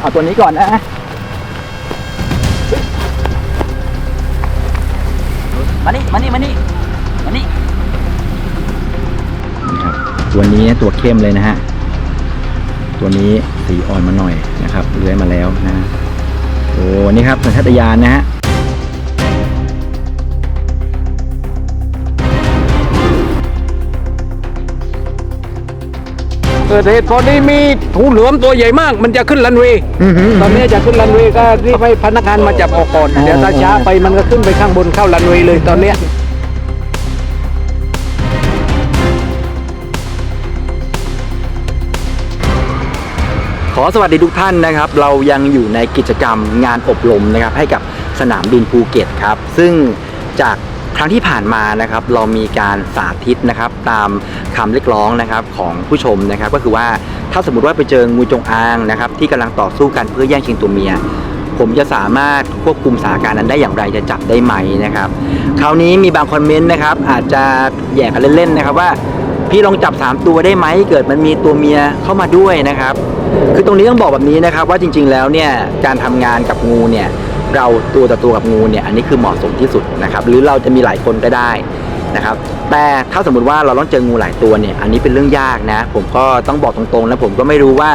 เอาตัวนี้ก่อนนะมานี่มานี่มานี่มานี่นะครับตัวนี้ตัวเข้มเลยนะฮะ ตัวนี้สีอ่อนมาหน่อยนะครับเลื้อยมาแล้วนะฮะโอ้นี่ครับสัญชาตญาณนะฮะ เกิดเหตุพอดีมีหูเหลือมตัวใหญ่มาก มันจะขึ้นรันเวย์อื้อหือตอนนี้จะขึ้นรันเวย์ก็รีบให้พนักงานมาจับออกก่อนอ๋อเดี๋ยวถ้าช้าไปมันก็ขึ้นไปข้างบนเข้ารันเวย์เลยตอนเนี้ยขอสวัสดีทุกท่านนะครับ เรายังอยู่ในกิจกรรมงานอบรมนะครับให้กับสนามบินภูเก็ตครับ ซึ่งจาก ครั้งที่ผ่านมานะครับเรามีการสาธิตนะครับตามคำเรียกร้องนะครับของผู้ชมนะครับก็คือว่าถ้าสมมติว่าไปเจองูจงอางนะครับที่กำลังต่อสู้กันเพื่อแย่งชิงตัวเมีย ผมจะสามารถควบคุมสถานการณ์นั้นได้อย่างไรจะจับได้ไหมนะครับคราวนี้มีบางคอมเมนต์นะครับอาจจะแย่กันเล่นๆนะครับว่าพี่ลองจับ 3 ตัวได้ไหมเกิดมันมีตัวเมียเข้ามาด้วยนะครับ คือตรงนี้ต้องบอกแบบนี้นะครับว่าจริง ๆ แล้วเนี่ยการทำงานกับงูเนี่ย เราตัวต่อตัวกับงูเนี่ยอันนี้คือเหมาะสมที่สุดนะครับ หรือเราจะมีหลายคนก็ได้นะครับ แต่ถ้าสมมุติว่าเราต้องเจองูหลายตัวเนี่ย อันนี้เป็นเรื่องยากนะ ผมก็ต้องบอกตรงๆนะผมก็ไม่รู้ว่า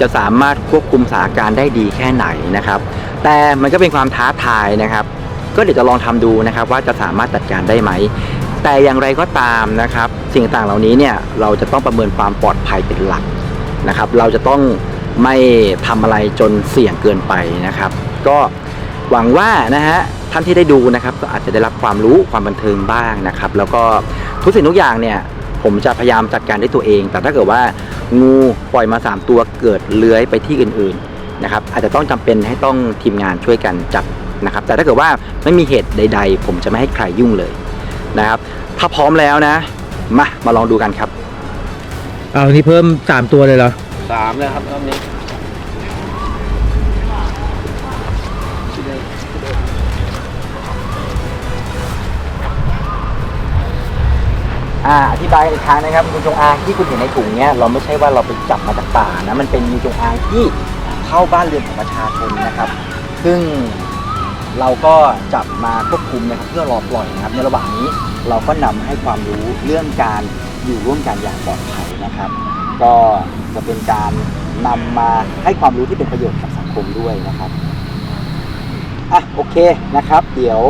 จะสามารถควบคุมสถานการณ์ได้ดีแค่ไหนนะครับ แต่มันก็เป็นความท้าทายนะครับ ก็เดี๋ยวจะลองทำดูนะครับว่าจะสามารถจัดการได้ไหม แต่อย่างไรก็ตามนะครับ สิ่งต่างเหล่านี้เนี่ยเราจะต้องประเมินความปลอดภัยเป็นหลักนะครับ เราจะต้องไม่ทำอะไรจนเสี่ยงเกินไปนะครับ ก็ หวังว่านะฮะท่านที่ได้ดูนะครับก็อาจจะได้รับความรู้ความบันเทิงบ้างนะครับ แล้วก็ทุกสิ่งทุกอย่างเนี่ยผมจะพยายามจัดการด้วยตัวเอง แต่ถ้าเกิดว่างูปล่อยมา 3 ตัวเกิดเลื้อยไปที่อื่นๆนะครับอาจจะต้องจำเป็นให้ต้องทีมงานช่วยกันจับนะครับ แต่ถ้าเกิดว่าไม่มีเหตุใด ๆ ผมจะไม่ให้ใครยุ่งเลยนะครับ ถ้าพร้อมแล้วนะ มามาลองดูกันครับ เอานี่เพิ่มสามตัวเลยเหรอสามแล้วครับรอบนี้ อ่าอธิบายอีกครั้งนะครับงูจงอางที่คุณเห็นในถุงเนี้ยเราไม่ใช่ว่าเราไปจับมาจากป่านะมันเป็นงูจงอางที่เข้าบ้านเรือนของประชาชนนะครับ ซึ่งเราก็จับมาควบคุมนะครับเพื่อรอปล่อยนะครับ ในระหว่างนี้เราก็นำให้ความรู้เรื่องการอยู่ร่วมกันอย่างปลอดภัยนะครับ ก็จะเป็นการนำมาให้ความรู้ที่เป็นประโยชน์กับสังคมด้วยนะครับอะโอเคนะครับ เดี๋ยว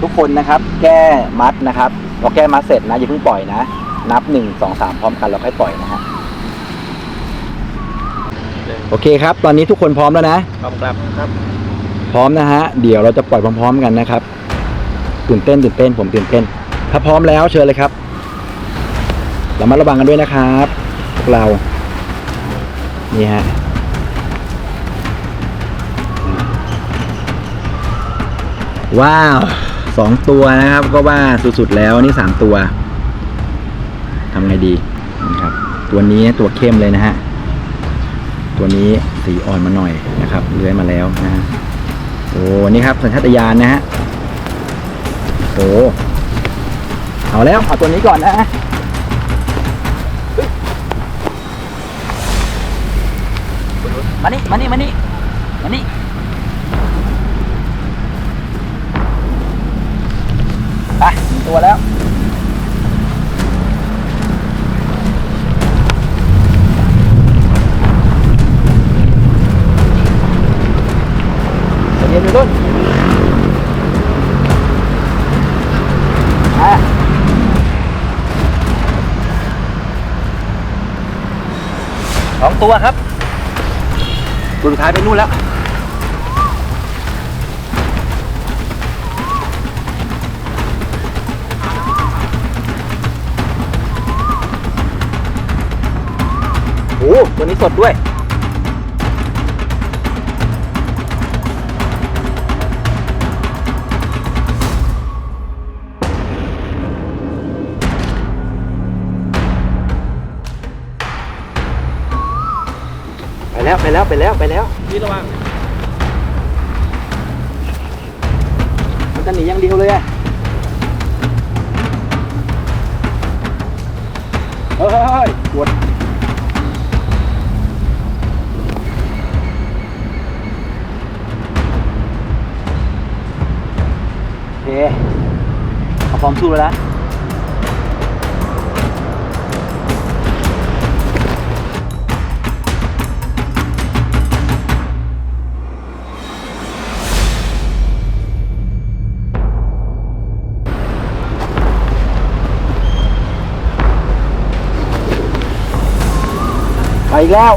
ทุกคนนะครับ แก้มัดนะครับ พอแก้มัดเสร็จนะอย่าเพิ่งปล่อยนะ นับหนึ่งสองสามพร้อมกันแล้วค่อยปล่อยนะฮะโอเคครับ ตอนนี้ทุกคนพร้อมแล้วนะครับครับครับ พร้อมนะฮะ เดี๋ยวเราจะปล่อยพร้อม ๆ กันนะครับ ตื่นเต้นตื่นเต้นผมตื่นเต้น ถ้าพร้อมแล้วเชิญเลยครับเรามาระวังกันด้วยนะครับพวกเรา นี่ฮะว้าว สองตัวนะครับ ก็ว่าสุดๆแล้วนี่สามตัวทำไงดีนะครับ ตัวนี้ตัวเข้มเลยนะฮะตัวนี้สีอ่อนมาหน่อยนะครับเลื้อยมาแล้วนะฮะโอ้นี่ครับสัญชาตญาณนะฮะโอ้เอาแล้วเอาตัวนี้ก่อนนะมานี่มานี่มานี่มานี่ ไปตัวแล้วเยวเดี๋ยวรุ่นสองตัวครับตัวสุดท้ายไปนู่นแล้ว วนี้สดด้วย ไปแล้วไปแล้วไปแล้วไปแล้ว พี่ระวังมันจะหนีอย่างเดียวเลยอะเฮ้ยเฮ้ยเฮ้ยกด มสู้แล้วไปแล้ว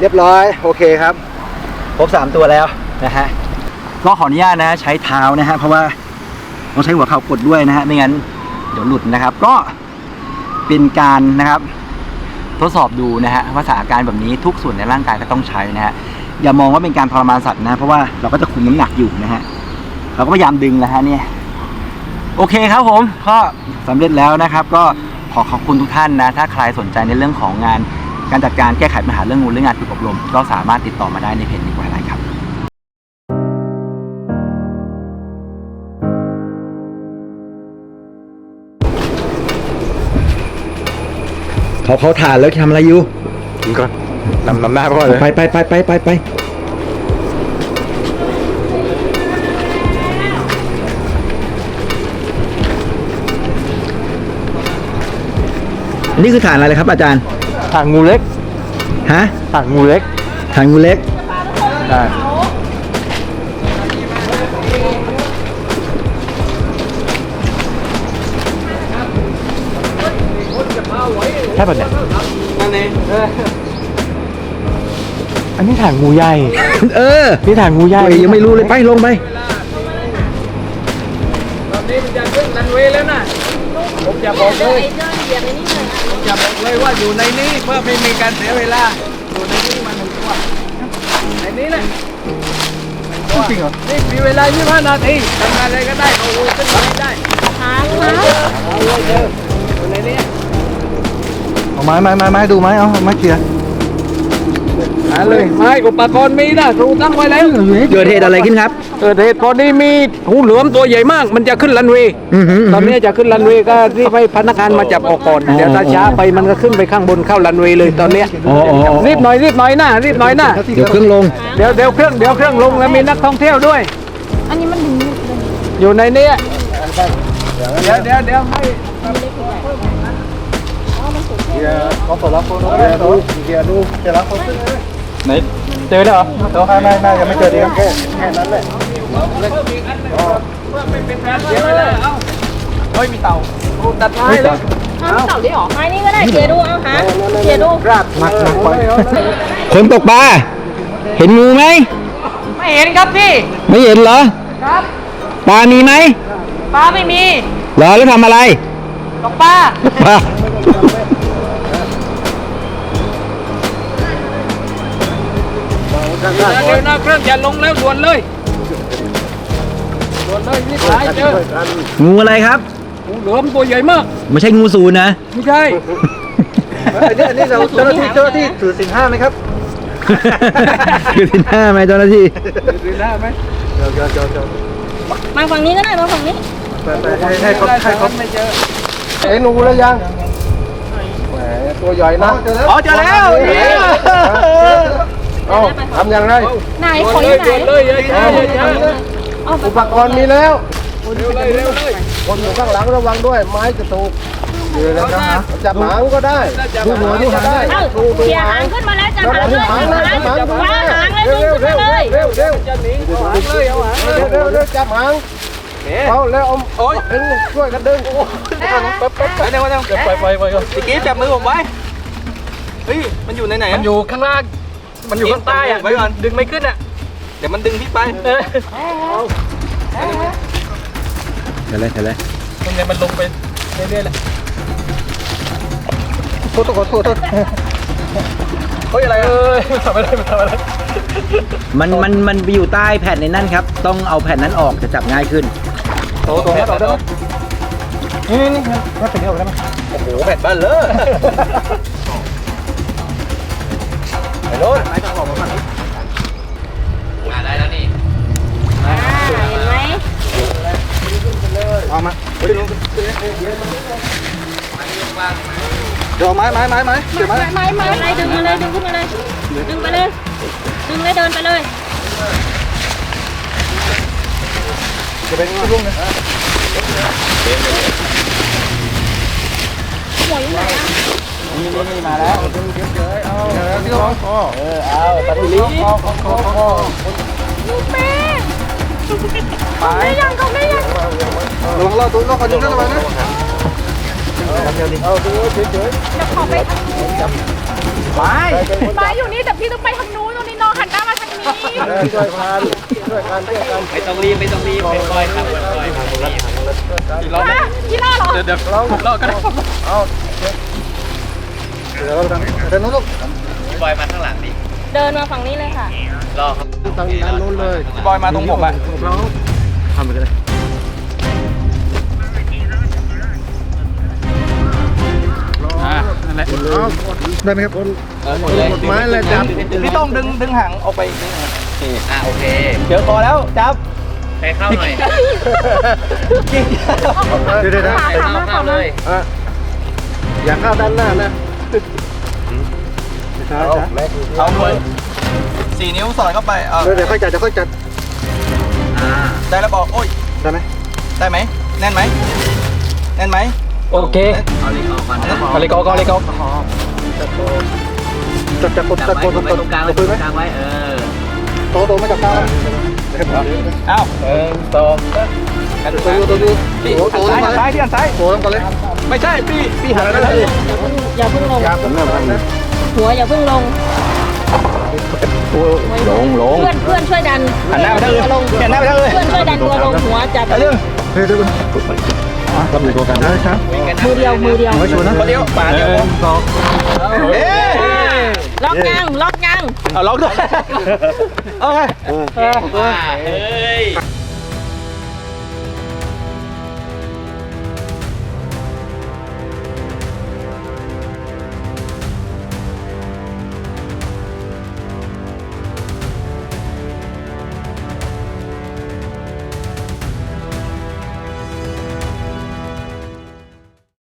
เรียบร้อย โอเคครับ ครบสามตัวแล้วนะฮะก็ขออนุญาตนะ ใช้เท้านะฮะเพราะว่าต้องใช้หัวเข่ากดด้วยนะฮะไม่งั้นเดี๋ยวหลุดนะครับ ก็เป็นการนะครับ ทดสอบดูนะฮะว่าสถานการณ์แบบนี้ทุกส่วนในร่างกายก็ต้องใช้นะฮะอย่ามองว่าเป็นการทรมานสัตว์นะ เพราะว่าเราก็จะคุมน้ำหนักอยู่นะฮะเราก็พยายามดึงนะฮะเนี่ยโอเคครับผมก็สำเร็จแล้วนะครับ ก็ขอขอบคุณทุกท่านนะ ถ้าใครสนใจในเรื่องของงาน การจัดการแก้ไขปัญหาเรื่องงูเรื่องงานฝึกอบรม ก็สามารถติดต่อมาได้ในเพจนี้ไว้ไรครับเขาเขาถ่านแล้วทำอะไรอยู่ก่อนนำนำหน้าไปก่อนเลยไปไปไปไปไปไปอันนี่คือฐานอะไรครับอาจารย์ ถ่านงูเล็กฮะถ่านงูเล็กฐานงูเล็กได้ใช่ป่ะเนี่ยอันนี้ถ่านงูใหญ่ เออ นี่ถ่านงูใหญ่โอ้ยยังไม่รู้เลยไปลงไปตอนนี้มันจะขึ้นรันเวย์แล้วนะผมจะบอกเลยผมจะบอก เลยว่าอยู่ในนี้เพื่อไม่มีการเสียเวลา อยู่ในนี้มันหนึ่งตัวในนี้นะจริงเหรอนี่มีเวลา 25 นาทีทำงานอะไรก็ได้เอาขึ้นมาให้ได้หางนะเอาเลยเจออยู่ในนี้เอาไม้ไม้ไม้ไม้ดูไม้เอาไม้เคลียร์ หาเลยไม่อุปกรณ์มีนะครูตั้งไว้แล้วเกิดเหตุอะไรขึ้นครับ เกิดเหตุพอดีมีหูเหลือมตัวใหญ่มาก มันจะขึ้นรันเวย์อือหือตอนนี้จะขึ้นรันเวย์ก็รีบให้พนักงานมาจับออกก่อนอ๋อเดี๋ยวถ้าช้าไปมันก็ขึ้นไปข้างบนเข้ารันเวย์เลยตอนเนี้ยอ๋ออ๋ออ๋อ รีบหน่อยรีบหน่อยนะรีบหน่อยนะเดี๋ยวเครื่องลง เดี๋ยวเดี๋ยวเครื่องเดี๋ยวเครื่องลงแล้วมีนักท่องเที่ยวด้วย อันนี้มันถึงอยู่ในนี้เดี๋ยวเดี๋ยวเดี๋ยวให้ ไหนเจอแล้วเหรอไม่ไม่ไม่ยังไม่เจอดีครับแค่แค่นั้นแหละเพื่อไม่เป็นการเสียเลาเอาเฮ้ยมีเต่าตัดท้ายเลยห้ามเต่าได้หรอไม้นี่ก็ได้เจียดูเอาฮะเจียดูราดหนักหนักไปคนตกปลาเห็นงูไหมไม่เห็นครับพี่ ไม่เห็นเหรอครับปลามีไหมปลาไม่มีเหรอแล้วทำอะไรตกปลาปลา เดี๋ยวนะเครื่องอย่าลงแล้วด่วนเลยด่วนเลยรีบหายเจองูอะไรครับหูเหลือมตัวใหญ่มากไม่ใช่งูศูนย์นะไม่ใช่อันนี้อันนี้เราเจ้าหน้าที่เจ้าหน้าที่ถือสินห้าไหมครับถือสินห้าไหมเจ้าหน้าที่ดูได้ไหมมาฝั่งนี้ก็ได้มาฝั่งนี้ให้ให้เขาให้เขาไม่เจอเห็นงูแล้วยังแหมตัวใหญ่นะอ๋อเจอแล้ว เอ้าทำอย่างไร ไหนด่วขอนอเลยู่ยไหนด่วนเลยอย่าช้าอย่าช้าเอาไปอุปกรณ์มีแล้วเร็วเลยเร็วเลยคนอยู่ข้างหลังระวังด้วย ไม้จะถูกเดี๋ยวแล้วนะจับหางก็ได้ดูหัวดูหางได้เอ้าดูดูเขี่ยหาหางงขึ้นมาแล้วจะหางเลยหางเลยหางคว้าหางเลยเร็วดึงเร็ขึ้นวมาเลยเร็วเร็วจะหนีเอาหางเลยเอาหางเลยเร็วเร็วเร็วจับหางเอาแล้วเอาโอ้ยดึงช่วยกันดึงไปเดี๋ยวเดี๋ยวเดี๋ยวปล่อยปล่อยปล่อยก่อนตะกี้จับมือผมไว้เฮ้ยมันอยู่ในไหนมันอยู่ข้างล่าง มันอยู่ข้างใต้อะไว้ก่อนดึงไม่ขึ้นอะเดี๋ยวมันดึงพี่ไปเห็นเลยเห็นเลยตรงเนี้ยมันลงไปเรื่อยๆแหละโทษโทษโทษโทษเฮ้ยอะไรเอ้ยทำอะไรมันทำอะไรมันมันมันไปอยู่ใต้แผ่นในนั่นครับ ต้องเอาแผ่นนั้นออกจะจับง่ายขึ้นโตโตแล้วต่อได้ไหมนี่นี่นี่มันเป็นเดียวกันได้ไหมโอ้โหแผ่นบ้านเลย ไปโน่นมาได้แล้วนี่อ่าเห็นไหมเอามาเดี๋ยวเดี๋ยวไม้ไม้ไม้ไม้เดี๋ยวไม้ไม้ไม้ไม้ดึงมาเลยดึงขึ้นมาเลย ดึงไปเลย ดึงเลยเดินไปเลยจะเป็นรุ่งนะหัวอยู่ไหนอะ นี่นี่นี่มาแล้วที่ร้องคอเออเอาปฏิลิคอคอคอคอลูกแม่ไปได้ยังเขาได้ยังระวังเราตัวเราขอดึงนะระวังนะเอาตัวเฉยเดี๋ยวขอไปทางนู้นไปไม้อยู่นี่แต่พี่ต้องไปทางนู้นตรงนี้น้องหันหน้ามาทางนี้ช่วยกันช่วยกันช่วยกันไม่ต้องรีบไม่ต้องรีบค่อยๆครับค่อยๆครับอีกรอบฮะพี่ล่าเหรอเดี๋ยวเดี๋ยวผมรอกันเอา เดี๋ยวเราทำเดินนู้นลูกพี่บอยมาข้างหลังดิเดินมาฝั่งนี้เลยค่ะรอครับทางด้านนู้นเลยพี่บอยมาตรงผมอะเราทำไปเลยอ่านั่นแหละได้ไหมครับเออหมดเลยหมดไม้เลยจับพี่ต้องดึงดึงหางออกไปอีกนิดนึงอะโอเคเจอคอแล้วจับใครเข้าหน่อยเดี๋ยวเดี๋ยวนะใครเข้าเข้าเลยอะอย่าเข้าด้านหน้านะ ช้าช้าเอามือสี่นิ้วสอดเข้าไปเอาเดี๋ยวเดี๋ยวค่อยจัดเดี๋ยวค่อยจัดอ่าได้แล้วบอกโอ้ยได้ไหมได้ไหมแน่นไหมแน่นไหมโอเคเอาเลยออกก่อนนะเอาเลยกอกเอาเลยกอจับจับกดจัจับบไว้กดไว้กดตรงกลางกไว้ดตรปืนไหมงกลางไว้เออโตโตไม่จับกลางนะเอ้าหนึ่งสองกันตัวอยู่ตัวอยู่พี่โตหัโตนลงซ้ายไปหันซ้ายพี่หันซ้ายโตลงไปเลย ไม่ใช่พี่พี่หันไปไปเลเลยยอย่าเพิ่งอย่าเพิ่งลงยาผมเริ่มทำนะหัวอย่าเพิ่งลงลงลงเพื่อนเพื่อนช่วยดันหันหน้าไปทางอื่นลงเปลี่ยนหน้าไปทางอื่นเพื่อนช่วยดันตัวลงหัวจับไปเรื่องเฮ้ยเดี๋ยวรับอยู่ตัวกันได้ครับมือเดียวมือเดียวไม่ชวนนะคนเดียวป่าเดียวพอสองเอ๊ะล็อกยังล็อกยังเอาล็อกด้วยโอเคว่าเฮ้ย